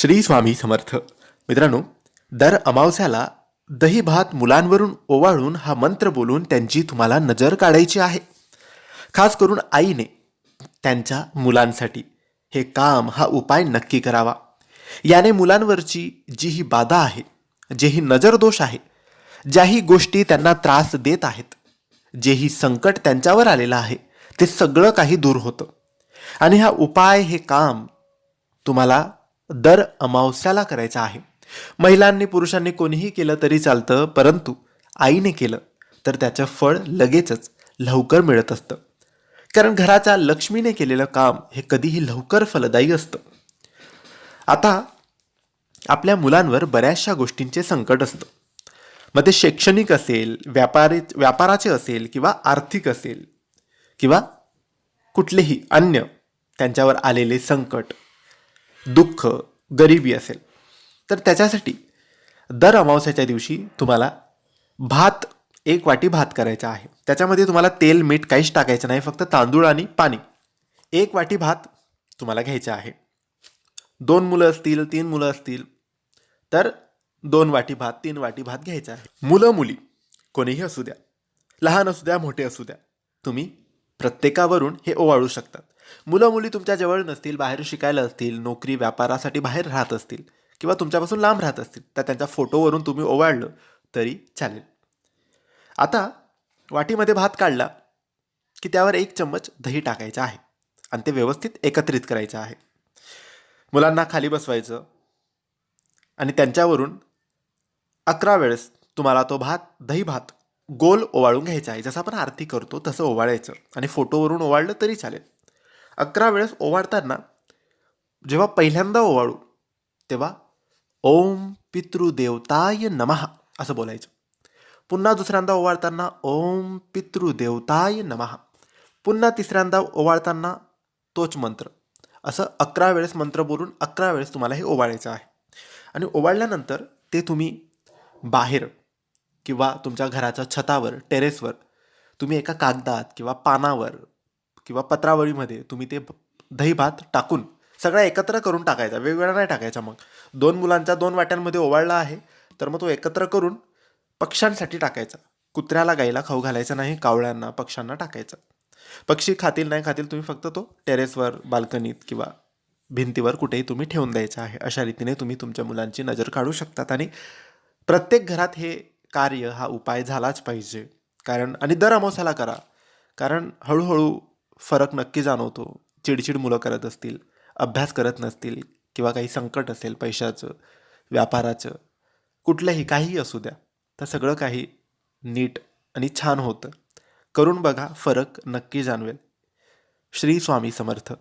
श्री स्वामी समर्थ मित्रांनो दर अमावस्याला दही भात मुलांवरून ओवाळून हा मंत्र बोलून त्यांची तुम्हाला नजर काढायची आहे. खास करून आईने त्यांच्या मुलांसाठी हे काम हा उपाय नक्की करावा. याने मुलांवरची जी ही बाधा आहे जे ही नजरदोष आहे ज्याही गोष्टी त्यांना त्रास देत आहेत जेही संकट त्यांच्यावर आलेलं आहे ते सगळं काही दूर होतं. आणि हा उपाय हे काम तुम्हाला दर अमावस्याला करायचा आहे. महिलांनी पुरुषांनी कोणीही केलं तरी चालतं परंतु आईने केलं तर त्याचं फळ लगेचच लवकर मिळत असतं. कारण घराच्या लक्ष्मीने केलेलं काम हे कधीही लवकर फलदायी असतं. आता आपल्या मुलांवर बऱ्याचशा गोष्टींचे संकट असतं. मग ते शैक्षणिक असेल व्यापारी व्यापाराचे असेल किंवा आर्थिक असेल किंवा कुठलेही अन्य त्यांच्यावर आलेले संकट दुःख गरिबी असेल तर त्याच्यासाठी दर अमावस्याच्या दिवशी तुम्हाला भात एक वाटी भात करायचा आहे. त्याच्यामध्ये तुम्हाला तेल मीठ काहीच टाकायचं नाही फक्त तांदूळ आणि पाणी. एक वाटी भात तुम्हाला घ्यायचा आहे. दोन मुलं असतील तीन मुलं असतील तर दोन वाटी भात तीन वाटी भात घ्यायचा आहे. मुलं मुली कोणीही असू द्या लहान असू द्या मोठे असू द्या तुम्ही प्रत्येकावरून हे ओवाळू शकतात. मुलं मुली तुमच्या जवळ नसतील बाहेर शिकायला असतील नोकरी व्यापारासाठी बाहेर राहत असतील किंवा तुमच्यापासून लांब राहत असतील तर त्यांच्या फोटोवरून तुम्ही ओवाळलं तरी चालेल. आता वाटीमध्ये भात काढला की त्यावर एक चम्मच दही टाकायचं आहे आणि ते व्यवस्थित एकत्रित करायचं आहे. मुलांना खाली बसवायचं आणि त्यांच्यावरून अकरा वेळेस तुम्हाला तो भात दही भात गोल ओवाळून घ्यायचा आहे. जसं आपण आरती करतो तसं ओवाळायचं. आणि फोटोवरून ओवाळलं तरी चालेल. अकरा वेळेस ओवाळताना जेव्हा पहिल्यांदा ओवाळू तेव्हा ओम पितृदेवताय नमः असं बोलायचं. पुन्हा दुसऱ्यांदा ओवाळताना ओम पितृदेवताय नमः. पुन्हा तिसऱ्यांदा ओवाळताना तोच मंत्र. असं अकरा वेळेस मंत्र बोलून अकरा वेळेस तुम्हाला हे ओवाळायचं आहे. आणि ओवाळल्यानंतर ते तुम्ही बाहेर किंवा तुमच्या घराच्या छतावर टेरेसवर तुम्ही एका कागदात किंवा पानावर किंवा पत्रावळीमध्ये तुम्ही ते दही भात टाकून सगळा एकत्र करून टाकायचा वेगवेगळा नाही टाकायचा मग. दोन मुलांच्या दोन वाट्यांमध्ये ओवाळला आहे तर मग तो एकत्र करून पक्ष्यांसाठी टाकायचा. कुत्र्याला गाईला खाऊ घालायचा नाही कावळ्यांना पक्ष्यांना टाकायचा. पक्षी खातील नाही खातील तुम्ही फक्त तो टेरेसवर बाल्कनीत किंवा भिंतीवर कुठेही तुम्ही ठेवून द्यायचा आहे. अशा रीतीने तुम्ही तुमच्या मुलांची नजर काढू शकतात. आणि प्रत्येक घरात हे कार्य हा उपाय झालाच पाहिजे. कारण आणि दर अमावस्याला करा. कारण हळूहळू फरक नक्की जाणवतो. चिडचिड मुलं करत असतील अभ्यास करत नसतील किंवा काही संकट असेल पैशाचं व्यापाराचं कुठलंही काहीही असू द्या तर सगळं काही नीट आणि छान होतं. करून बघा फरक नक्की जाणवेल. श्री स्वामी समर्थ.